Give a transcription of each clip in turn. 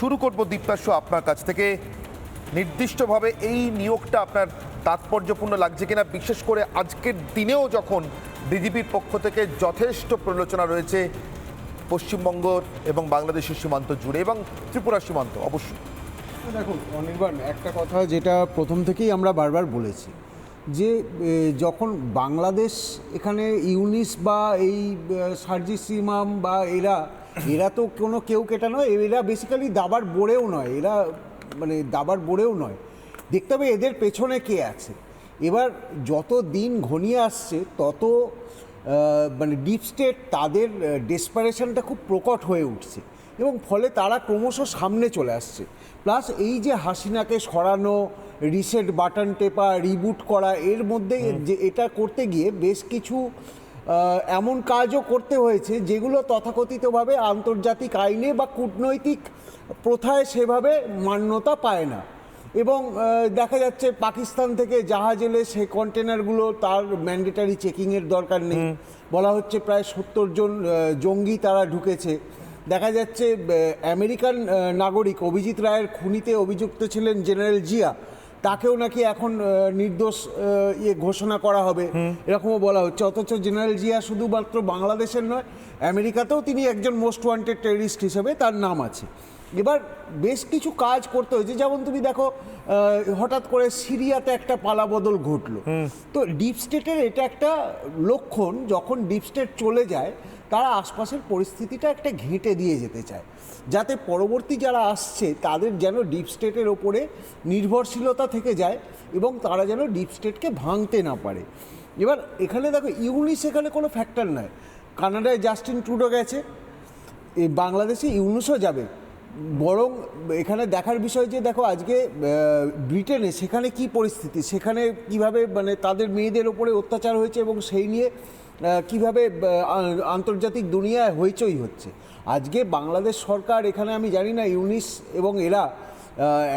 শুরু করব দীপ্তাস্য আপনার কাছ থেকে। নির্দিষ্টভাবে এই নিয়োগটা আপনার তাৎপর্যপূর্ণ লাগছে কিনা, বিশেষ করে আজকের দিনেও যখন বিজেপির পক্ষ থেকে যথেষ্ট প্রলোচনা রয়েছে পশ্চিমবঙ্গ এবং বাংলাদেশের সীমান্ত জুড়ে এবং ত্রিপুরা সীমান্ত, অবশ্যই। দেখুন, অনির্বাণ, একটা কথা যেটা প্রথম থেকেই আমরা বারবার বলেছি, যে যখন বাংলাদেশ এখানে ইউনিস বা এই সার্জি সিমাম বা এরা এরা তো কোনো কেউ কেটা নয় এরা বেসিক্যালি দাবার বোড়েও নয় এরা মানে দাবার বোড়েও নয়। দেখতে হবে এদের পেছনে কে আছে। এবার যত দিন ঘনিয়ে আসছে তত মানে ডিপ স্টেট তাদের ডেসপারেশনটা খুব প্রকট হয়ে উঠছে। এবং ফলে তারা ক্রমশ সামনে চলে আসছে। প্লাস এই যে হাসিনাকে সরানো রিসেট বাটন টেপা রিবুট করা এর মধ্যে যে এটা করতে গিয়ে বেশ কিছু এমন কাজও করতে হয়েছে যেগুলো তথাকথিতভাবে আন্তর্জাতিক আইনে বা কূটনৈতিক প্রথায় সেভাবে মান্যতা পায় না। এবং দেখা যাচ্ছে পাকিস্তান থেকে জাহাজ এলে সেই কন্টেনারগুলো তার ম্যান্ডেটারি চেকিংয়ের দরকার নেই। বলা হচ্ছে প্রায় সত্তর জন জঙ্গি তারা ঢুকেছে। দেখা যাচ্ছে আমেরিকান নাগরিক অভিজিৎ রায়ের খুনিতে অভিযুক্ত ছিলেন জেনারেল জিয়া। তাকেও নাকি এখন নির্দোষ ইয়ে ঘোষণা করা হবে। এরকমও বলা হচ্ছে। অথচ জেনারেল জিয়া শুধুমাত্র বাংলাদেশের নয় আমেরিকাতেও তিনি একজন মোস্ট ওয়ান্টেড টেরিস্ট হিসেবে তার নাম আছে। এবার বেশ কিছু কাজ করতে হয়েছে। যেমন তুমি দেখো হঠাৎ করে সিরিয়াতে একটা পালাবদল ঘটলো। তো ডিপ স্টেটের এটা একটা লক্ষণ যখন ডিপ স্টেট চলে যায় তারা আশপাশের পরিস্থিতিটা একটা ঘেঁটে দিয়ে যেতে চায়। যাতে পরবর্তী যারা আসছে, তাদের যেন ডিপ স্টেটের ওপরে নির্ভরশীলতা থেকে যায় এবং তারা যেন ডিপ স্টেটকে ভাঙতে না পারে। এবার এখানে দেখো, ইউনিস এখানে কোনো ফ্যাক্টর নয় কানাডায় জাস্টিন ট্রুডো গেছে বাংলাদেশে ইউনুসও যাবে। বরং এখানে দেখার বিষয় যে দেখো, আজকে ব্রিটেনে সেখানে কি পরিস্থিতি, সেখানে কীভাবে মানে তাদের মেয়েদের ওপরে অত্যাচার হয়েছে এবং সেই নিয়ে কীভাবে আন্তর্জাতিক দুনিয়ায় হইচই হচ্ছে। আজকে বাংলাদেশ সরকার এখানে আমি জানি না ইউনিস এবং এরা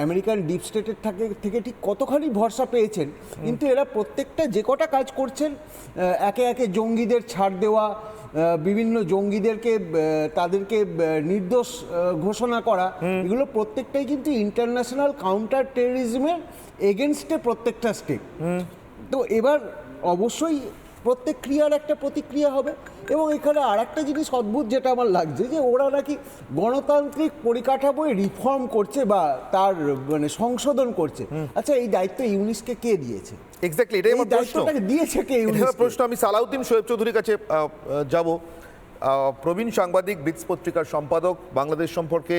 আমেরিকান ডিপ স্টেটের থেকে থেকে ঠিক কতখানি ভরসা পেয়েছেন। কিন্তু এরা প্রত্যেকটা যে কটা কাজ করছেন একে একে জঙ্গিদের ছাড় দেওয়া বিভিন্ন জঙ্গিদেরকে তাদেরকে নির্দোষ ঘোষণা করা এগুলো প্রত্যেকটাই কিন্তু ইন্টারন্যাশনাল কাউন্টার টেররিজমের এগেনস্টে প্রত্যেকটা স্টেপ তো এবার অবশ্যই প্রত্যেক ক্রিয়ার একটা প্রতিক্রিয়া হবে। এবং এখানে আর একটা জিনিস অদ্ভুত যেটা আমার লাগছে যে ওরা নাকি গণতান্ত্রিক পরিকাঠামোয় রিফর্ম করছে বা তার মানে সংশোধন করছে। আচ্ছা এই দায়িত্ব ইউনিসকে কে দিয়েছে? এক্স্যাক্টলি এটাই আমার প্রশ্ন। দিয়েছে কে ইউনিসকে? প্রশ্ন আমি সালাউদ্দিন শোয়েব চৌধুরীর কাছে যাব। প্রবীণ সাংবাদিক ব্রিক্স পত্রিকার সম্পাদক বাংলাদেশ সম্পর্কে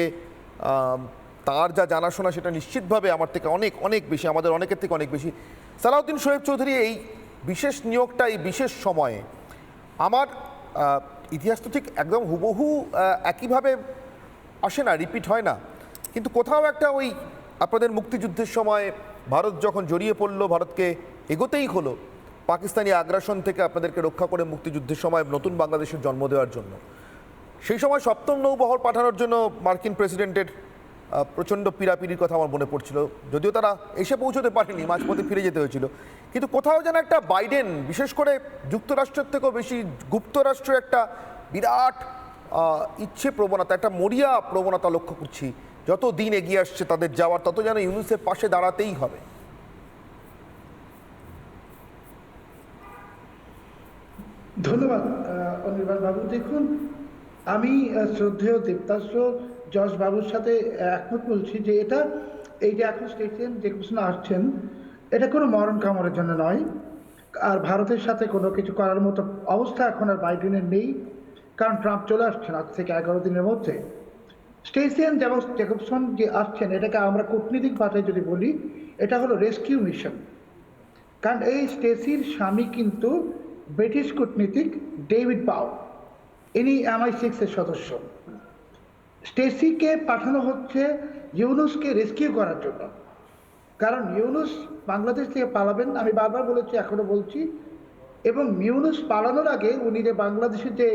তার যা জানাশোনা সেটা নিশ্চিতভাবে আমার থেকে অনেক অনেক বেশি আমাদের অনেকের থেকে অনেক বেশি। সালাউদ্দিন শোয়েব চৌধুরী এই বিশেষ নিয়োগটা এই বিশেষ সময়ে। আমার ইতিহাস তো ঠিক একদম হুবহু একইভাবে আসে না রিপিট হয় না। কিন্তু কোথাও একটা ওই আপনাদের মুক্তিযুদ্ধের সময় ভারত যখন জড়িয়ে পড়ল, ভারতকে এগোতেই হলো পাকিস্তানি আগ্রাসন থেকে আপনাদেরকে রক্ষা করে মুক্তিযুদ্ধের সময় নতুন বাংলাদেশের জন্ম দেওয়ার জন্য। সেই সময় সপ্তম নৌবহর পাঠানোর জন্য মার্কিন প্রেসিডেন্টের প্রচণ্ড পীড়াপিড়ির কথা আমার মনে পড়ছিল। যদিও তারা এসে পৌঁছতে পারেনি, মাঝপথে ফিরে যেতে হয়েছিল। কিন্তু কোথাও যেন একটা বাইডেন, বিশেষ করে যুক্তরাষ্ট্রের থেকেও বেশি গুপ্তরাষ্ট্রের একটা বিরাট ইচ্ছে প্রবণতা, একটা মরিয়া প্রবণতা লক্ষ্য করছি। যত দিন এগিয়ে আসছে তাদের যাওয়ার, তত যেন ইউনুসের পাশে দাঁড়াতেই হবে। ধন্যবাদ অনির্বাণ বাবু। দেখুন, আমি শ্রদ্ধেয় দেবদাস যশ বাবুর সাথে একমত বলছি যে এটা, এই যে এখন স্টেশন যে প্রশ্ন আসছেন, এটা কোনো মরণ কামড়ের জন্য নয়। আর ভারতের সাথে কোনো কিছু করার মতো অবস্থা এখন আর বাইডেনের নেই, কারণ ট্রাম্প চলে আসছেন আজ থেকে এগারো দিনের মধ্যে। স্টেশন যেমন জেকবসন যে আসছেন, এটাকে আমরা কূটনীতিক ভাষায় যদি বলি, এটা হলো রেস্কিউ মিশন। কারণ এই স্টেসির স্বামী কিন্তু ব্রিটিশ কূটনীতিক ডেভিড বাউ ইনি এমআই সিক্সের সদস্য। স্টেসিকে পাঠানো হচ্ছে ইউনুসকে রেস্কিউ করার জন্য। কারণ ইউনুস বাংলাদেশ থেকে পালাবেন, আমি বারবার বলেছি এখনও বলছি। এবং ইউনুস পালানোর আগে উনি যে বাংলাদেশে যে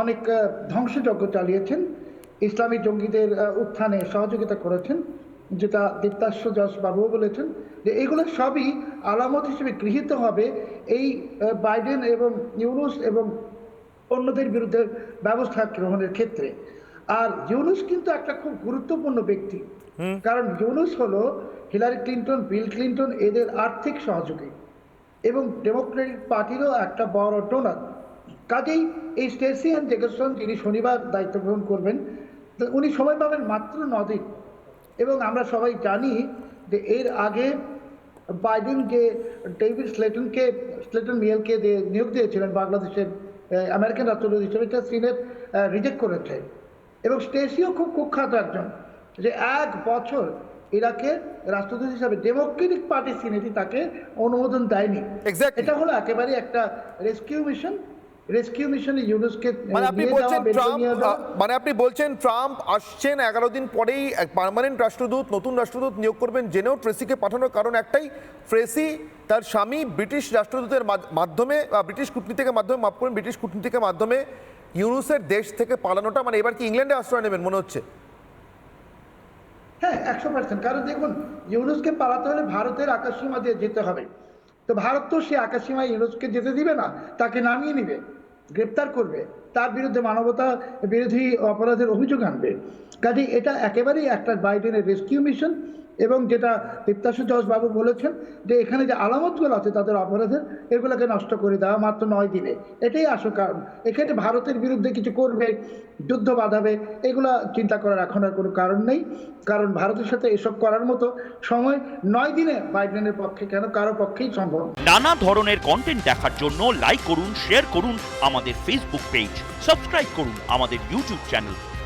অনেক ধ্বংসযজ্ঞ চালিয়েছেন, ইসলামী জঙ্গিদের উত্থানে সহযোগিতা করেছেন, যেটা দীপ্তাশ্য যশ বাবুও বলেছেন, যে এগুলো সবই আলামত হিসেবে গৃহীত হবে এই বাইডেন এবং ইউনুস এবং অন্যদের বিরুদ্ধে ব্যবস্থা গ্রহণের ক্ষেত্রে। আর ইউনুস কিন্তু একটা খুব গুরুত্বপূর্ণ ব্যক্তি। কারণ ইউনুস হলো হিলারি ক্লিন্টন বিল ক্লিন্টন এদের আর্থিক সহযোগী এবং ডেমোক্রেটিক পার্টিরও একটা বড় ডোনার। কাজেই এই স্টেসিয়ান জেকসন যিনি শনিবার দায়িত্ব গ্রহণ করবেন উনি সময় পাবেন মাত্র নদিন। এবং আমরা সবাই জানি যে এর আগে বাইডেন যে ডেভিড স্লেটনকে স্লেটন মিয়েলকে নিয়োগ দিয়েছিলেন বাংলাদেশের আমেরিকান রাষ্ট্রদূত হিসেবে এটা সিনেট রিজেক্ট করেছে। এবং স্টেসিও খুব কুখ্যাত একজন যে এক বছর ইরাকে রাষ্ট্রদূত হিসাবে ডেমোক্রেটিক পার্টি সিনেটই তাকে অনুমোদন দেয়নি। এটা হলো একেবারে একটা রেস্কিউ মিশন। রেস্কিউ মিশনে ইউনুসকে মানে আপনি বলছেন ট্রাম্প মানে আপনি বলছেন ট্রাম্প আসছেন এগারো দিন পরেই এক পার্মানেন্ট রাষ্ট্রদূত নতুন রাষ্ট্রদূত নিয়োগ করবেন জেনেও ট্রেসিকে পাঠানোর কারণ একটাই ট্রেসি তার স্বামী ব্রিটিশ রাষ্ট্রদূতের মাধ্যমে বা ব্রিটিশ কূটনীতিকের মাধ্যমে মাফ করুন ব্রিটিশ কূটনীতিকের মাধ্যমে ইউনুসের দেশ থেকে পালানোটা মানে এবার কি ইংল্যান্ডে আশ্রয় নেবেন মনে হচ্ছে? হ্যাঁ একশো পার্সেন্ট কারণ দেখুন, ইউনুসকে পালাতে হলে ভারতের আকাশসীমা দিয়ে যেতে হবে। তো ভারত তো সে আকাশসীমায় ইউনুসকে যেতে দিবে না, তাকে নামিয়ে নিবে, গ্রেপ্তার করবে, তার বিরুদ্ধে মানবতা বিরোধী অপরাধের অভিযোগ আনবে। কাজে এটা একেবারেই একটা বাইডেনের রেস্কিউ মিশন এবং যেটা দীপ্তাশু বাবু বলেছেন যে এখানে যে আলামতগুলো আছে তাদের অপরাধের, এগুলোকে নষ্ট করে দেওয়া মাত্র নয় দিনে। এটাই আসল কারণ। এখানে ভারতের বিরুদ্ধে কিছু করবে, যুদ্ধ বাঁধাবে, এগুলো চিন্তা করার এখন আর কোনো কারণ নেই। কারণ ভারতের সাথে এসব করার মতো সময় নয় দিনে বাইডেনের পক্ষে কেন? কারও পক্ষেই সম্ভব নানা ধরনের কন্টেন্ট দেখার জন্য লাইক করুন শেয়ার করুন আমাদের ফেসবুক পেজ সাবস্ক্রাইব করুন আমাদের ইউটিউব চ্যানেল